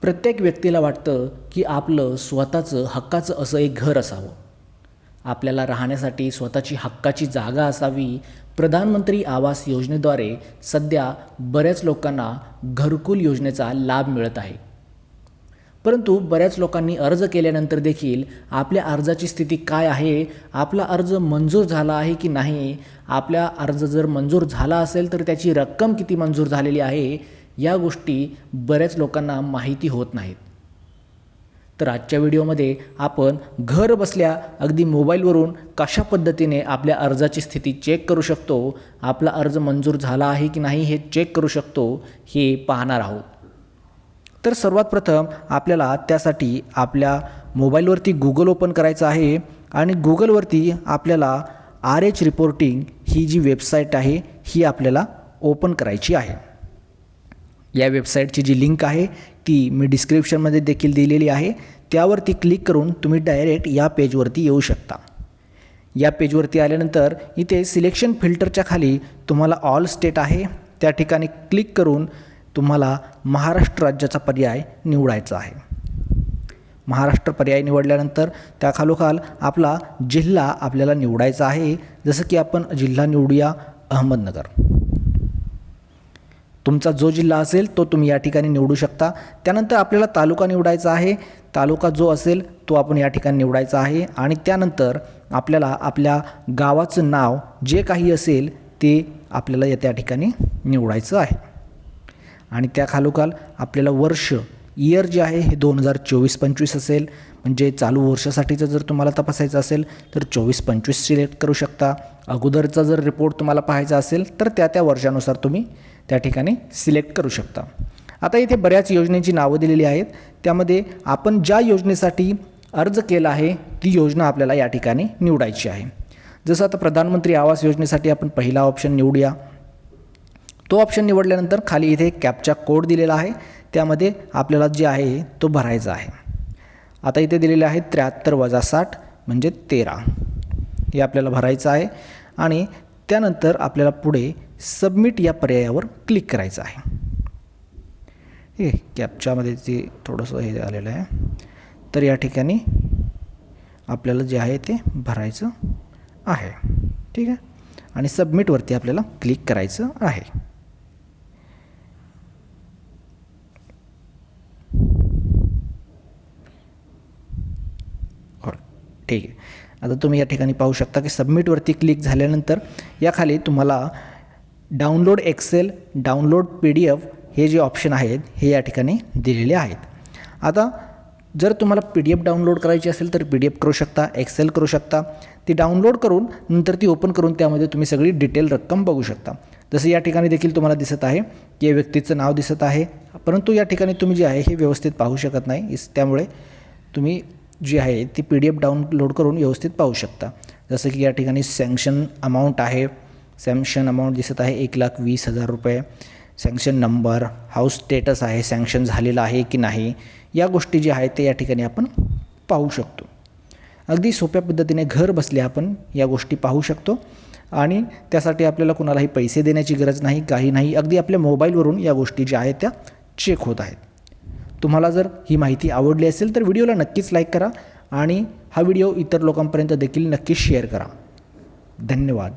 प्रत्येक व्यक्तीला वाटतं की आपलं स्वतःचं हक्काचं असं एक घर असावं. आपल्याला राहण्यासाठी स्वतःची हक्काची जागा असावी. प्रधानमंत्री आवास योजनेद्वारे सध्या बऱ्याच लोकांना घरकुल योजनेचा लाभ मिळत आहे. परंतु बऱ्याच लोकांनी अर्ज केल्यानंतर देखील आपल्या अर्जाची स्थिती काय आहे? आपला अर्ज मंजूर झाला आहे की नाही? आपल्या अर्ज जर मंजूर झाला असेल तर त्याची रक्कम किती मंजूर झालेली आहे? या गोष्टी बऱ्याच लोकांना माहिती होत नाहीत. तर आजच्या व्हिडिओमध्ये आपण घर बसल्या अगदी मोबाईलवरून कशा पद्धतीने आपल्या अर्जाची स्थिती चेक करू शकतो आपला अर्ज मंजूर झाला आहे की नाही हे चेक करू शकतो हे पाहणार आहोत. तर सर्वात प्रथम आपल्याला त्यासाठी आपल्या मोबाईलवरती गुगल ओपन करायचं आहे आणि गुगलवरती आपल्याला आर एच रिपोर्टिंग ही जी वेबसाईट आहे ही आपल्याला ओपन करायची आहे. या वेबसाईटची जी लिंक आहे ती मी डिस्क्रिप्शनमध्ये देखील दिलेली आहे. त्यावरती क्लिक करून तुम्ही डायरेक्ट या पेजवरती येऊ शकता. या पेजवरती आल्यानंतर इथे सिलेक्शन फिल्टरच्या खाली तुम्हाला ऑल स्टेट आहे. त्या ठिकाणी क्लिक करून तुम्हाला महाराष्ट्र राज्याचा पर्याय निवडायचा आहे. महाराष्ट्र पर्याय निवडल्यानंतर त्याखालोखाल आपला जिल्हा आपल्याला निवडायचा आहे. जसं की आपण जिल्हा निवडूया अहमदनगर. तुमचा जो जिल्हा असेल तो तुम्ही या ठिकाणी निवडू शकता. त्यानंतर आपल्याला तालुका निवडायचा आहे. तालुका जो असेल तो आपण या ठिकाणी निवडायचा आहे. आणि त्यानंतर आपल्याला आपल्या गावाचं नाव जे काही असेल ते आपल्याला या त्या ठिकाणी निवडायचं आहे. आणि त्या खालोखाल आपल्याला वर्ष इयर जे आहे हे दोन हजार चोवीस पंचवीस असेल. म्हणजे चालू वर्षासाठीचं जर तुम्हाला तपासायचं असेल तर चोवीस पंचवीस सिलेक्ट करू शकता. अगोदरचा जर रिपोर्ट तुम्हाला पाहायचा असेल तर त्या त्या वर्षानुसार तुम्ही त्या ठिकाणी सिलेक्ट करू शकता. आता इथे बऱ्याच योजनेची नावं दिलेली आहेत. त्यामध्ये आपण ज्या योजनेसाठी अर्ज केला आहे ती योजना आपल्याला या ठिकाणी निवडायची आहे. जसं आता प्रधानमंत्री आवास योजनेसाठी आपण पहिला ऑप्शन निवडूया. तो ऑप्शन निवडल्यानंतर खाली इथे कॅपचा कोड दिलेला आहे. त्यामध्ये आपल्याला जे आहे तो भरायचा आहे. आता इथे दिलेले आहे त्र्याहत्तर वजा साठ म्हणजे तेरा. हे आपल्याला भरायचं आहे आणि त्यानंतर आपल्याला पुढे सबमिट या पर्यायावर क्लिक करायचं आहे. हे कॅपच्यामध्ये जे थोडंसं हे आलेलं आहे तर या ठिकाणी आपल्याला जे आहे ते भरायचं आहे. ठीक आहे? आणि सबमिटवरती आपल्याला क्लिक करायचं आहे हो ठीक आहे आता तुम्ही या ठिकाणी पाहू शकता की सबमिटवरती क्लिक झाल्यानंतर याखाली तुम्हाला download excel download P D F हे जे ऑप्शन आहेत हे या ठिकाणी दिलेले आहेत. आता जर तुम्हाला पी डी एफ डाउनलोड करायची असेल तर पी डी एफ करू शकता एक्सेल करू शकता. ती डाउनलोड करून नंतर ती ओपन करून त्यामध्ये तुम्ही सगळी डिटेल रक्कम बघू शकता. जसं या ठिकाणी देखील तुम्हाला दिसत आहे की या व्यक्तीचं नाव दिसत आहे. परंतु या ठिकाणी तुम्ही जे आहे हे व्यवस्थित पाहू शकत नाही. इस त्यामुळे तुम्ही जी आहे ती पी डी एफ डाउनलोड करून व्यवस्थित पाहू शकता. जसं की या ठिकाणी सँक्शन अमाऊंट आहे. सँक्शन अमाऊंट दिसत आहे एक लाख वीस हजार रुपये. सँक्शन नंबर हाऊस स्टेटस आहे सँक्शन झालेलं आहे की नाही या गोष्टी ज्या आहेत ते या ठिकाणी आपण पाहू शकतो. अगदी सोप्या पद्धतीने घर बसल्या आपण या गोष्टी पाहू शकतो. आणि त्यासाठी आपल्याला कुणालाही पैसे देण्याची गरज नाही काही नाही. अगदी आपल्या मोबाईलवरून या गोष्टी ज्या आहेत त्या चेक होत आहेत. तुम्हाला जर ही माहिती आवडली असेल तर व्हिडिओला नक्कीच लाईक करा आणि हा व्हिडिओ इतर लोकांपर्यंत देखील नक्कीच शेअर करा. धन्यवाद.